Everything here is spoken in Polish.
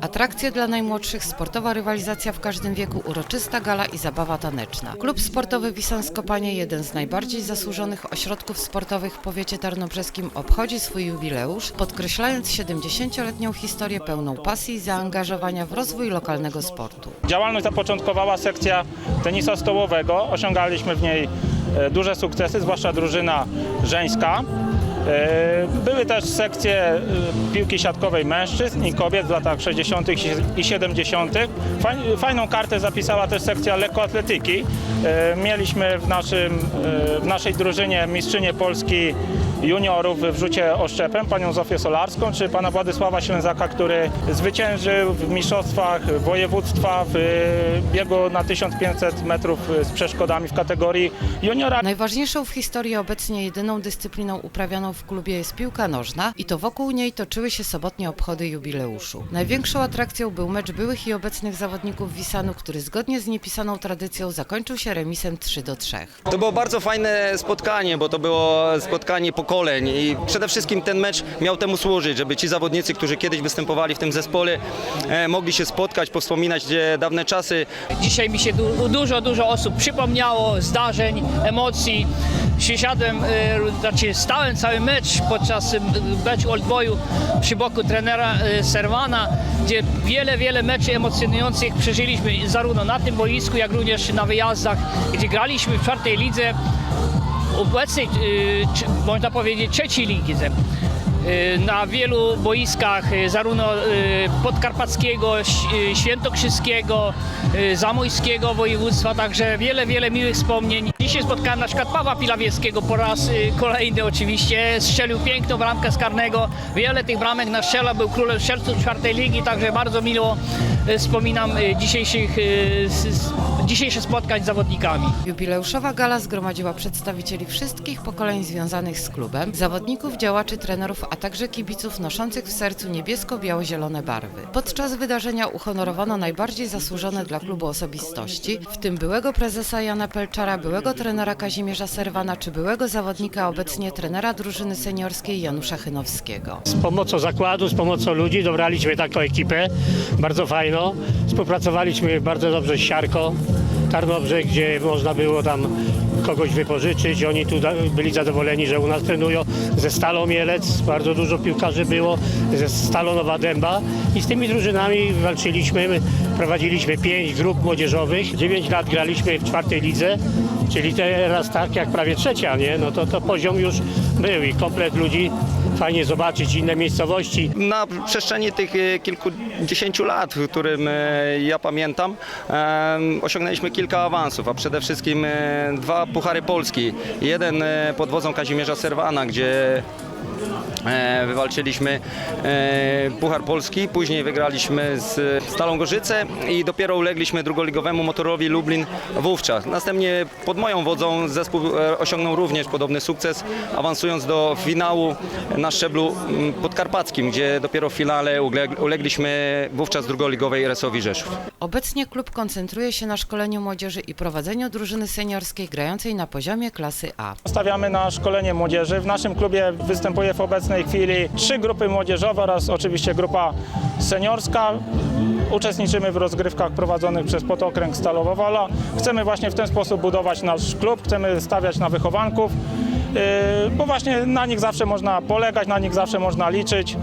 Atrakcje dla najmłodszych, sportowa rywalizacja w każdym wieku, uroczysta gala i zabawa taneczna. Klub sportowy Wisan-Skopanie, jeden z najbardziej zasłużonych ośrodków sportowych w powiecie tarnobrzeskim, obchodzi swój jubileusz, podkreślając 70-letnią historię pełną pasji i zaangażowania w rozwój lokalnego sportu. Działalność zapoczątkowała sekcja tenisa stołowego. Osiągaliśmy w niej e, duże sukcesy, zwłaszcza drużyna żeńska. E, Były też sekcje e, piłki siatkowej mężczyzn i kobiet w latach 60. i 70. Faj- Fajną kartę zapisała też sekcja lekkoatletyki. E, Mieliśmy w, naszym, w naszej drużynie mistrzynię Polski juniorów w rzucie oszczepem, panią Zofię Solarską, czy pana Władysława Ślęzaka, który zwyciężył w mistrzostwach województwa w e, biegu na 1500 metrów z przeszkodami w kategorii juniora. Najważniejszą w historii obecnie jedyną dyscypliną uprawianą w klubie jest piłka nożna i to wokół niej toczyły się sobotnie obchody jubileuszu. Największą atrakcją był mecz byłych i obecnych zawodników Wisanu, który zgodnie z niepisaną tradycją zakończył się remisem 3 do 3. To było bardzo fajne spotkanie, bo to było spotkanie pokoleń i przede wszystkim ten mecz miał temu służyć, żeby ci zawodnicy, którzy kiedyś występowali w tym zespole, e, mogli się spotkać, powspominać e, dawne czasy. Dzisiaj mi się du- dużo, dużo osób przypomniało zdarzeń, emocji. Siadłem, y, znaczy stałem cały mecz podczas y, meczu Old Boyu przy boku trenera y, Serwana, gdzie wiele, wiele meczy emocjonujących przeżyliśmy zarówno na tym boisku, jak również na wyjazdach, gdzie graliśmy w czwartej lidze, obecnej, y, można powiedzieć, trzeciej lidze. Y, Na wielu boiskach, y, zarówno podkarpackiego, świętokrzyskiego, zamojskiego województwa, także wiele, wiele miłych wspomnień. Dzisiaj spotkałem na przykład Pawła Pilawieckiego po raz kolejny oczywiście, strzelił piękną bramkę z karnego, wiele tych bramek naszczela, był królem strzelców czwartej ligi, także bardzo miło wspominam y, dzisiejszych, s- dzisiejsze spotkań z zawodnikami. Jubileuszowa gala zgromadziła przedstawicieli wszystkich pokoleń związanych z klubem, zawodników, działaczy, trenerów, a także kibiców noszących w sercu niebiesko-biało-zielone barwy. Podczas wydarzenia uhonorowano najbardziej zasłużone dla klubu osobistości, w tym byłego prezesa Jana Pelczara, byłego trenera Kazimierza Serwana czy byłego zawodnika, obecnie trenera drużyny seniorskiej Janusza Chynowskiego. Z pomocą zakładu, z pomocą ludzi dobraliśmy taką ekipę, bardzo fajną. Współpracowaliśmy bardzo dobrze z Siarką, Tarnobrzeg, gdzie można było tam kogoś wypożyczyć. Oni tu byli zadowoleni, że u nas trenują. Ze Stalą Mielec bardzo dużo piłkarzy było, ze Stalą Nowa Dęba i z tymi drużynami walczyliśmy. My Prowadziliśmy pięć grup młodzieżowych, dziewięć lat graliśmy w czwartej lidze, czyli teraz tak jak prawie trzecia, nie? No to, to poziom już był i komplet ludzi fajnie zobaczyć inne miejscowości. Na przestrzeni tych e, kilkudziesięciu lat, w którym e, ja pamiętam, osiągnęliśmy kilka awansów, a przede wszystkim e, dwa Puchary Polski. Jeden pod wodzą Kazimierza Serwana, gdzie wywalczyliśmy e, Puchar Polski, później wygraliśmy z Stalą Gorzyce i dopiero ulegliśmy drugoligowemu motorowi Lublin wówczas. Następnie pod moją wodzą zespół e, osiągnął również podobny sukces, awansując do finału na szczeblu mm, podkarpackim, gdzie dopiero w finale uleg- ulegliśmy wówczas drugoligowej Resowi Rzeszów. Obecnie klub koncentruje się na szkoleniu młodzieży i prowadzeniu drużyny seniorskiej grającej na poziomie klasy A. Stawiamy na szkolenie młodzieży. W naszym klubie występuje w obecnej chwili trzy grupy młodzieżowe oraz oczywiście grupa seniorska. Uczestniczymy w rozgrywkach prowadzonych przez Potokręg Stalowa Wola. Chcemy właśnie w ten sposób budować nasz klub, chcemy stawiać na wychowanków, yy, bo właśnie na nich zawsze można polegać, na nich zawsze można liczyć.